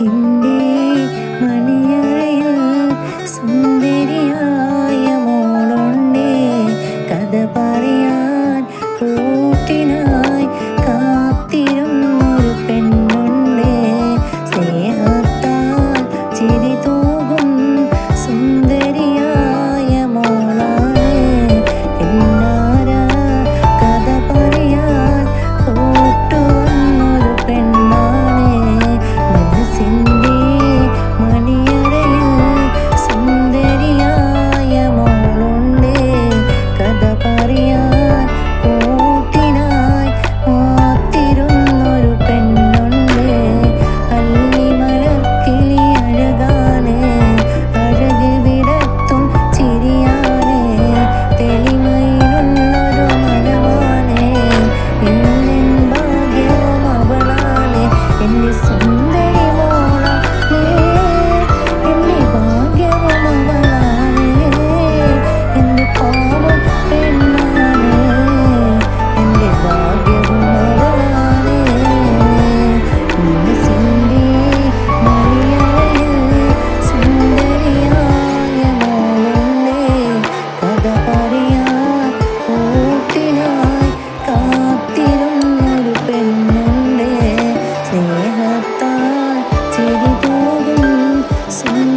മനസ്സിന്റെ മണിയറയിൽ സുന്ദരിയായ മോളുണ്ടേ. കഥ പറയാൻ കൂട്ടിനാ Seni gördüm, seni